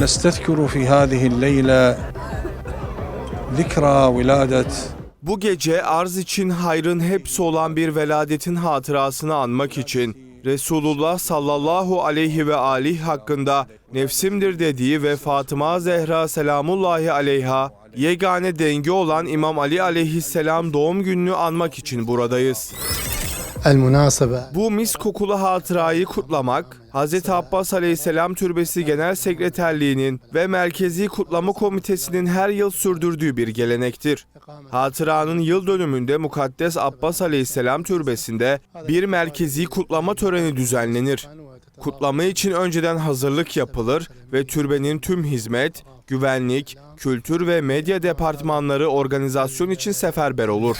نستذكر في هذه الليلة ذكرى ولادة Bu gece arz için hayrın hepsi olan bir veladetin hatırasını anmak için Resulullah sallallahu aleyhi ve aleyh hakkında nefsimdir dediği ve Fatıma Zehra selamullahi aleyha yegane dengi olan İmam Ali aleyhisselam doğum gününü anmak için buradayız. Bu mis kokulu hatırayı kutlamak, Hz. Abbas Aleyhisselam Türbesi Genel Sekreterliği'nin ve Merkezi Kutlama Komitesi'nin her yıl sürdürdüğü bir gelenektir. Hatıranın yıl dönümünde Mukaddes Abbas Aleyhisselam Türbesi'nde bir merkezi kutlama töreni düzenlenir. Kutlama için önceden hazırlık yapılır ve türbenin tüm hizmet, güvenlik, kültür ve medya departmanları organizasyon için seferber olur.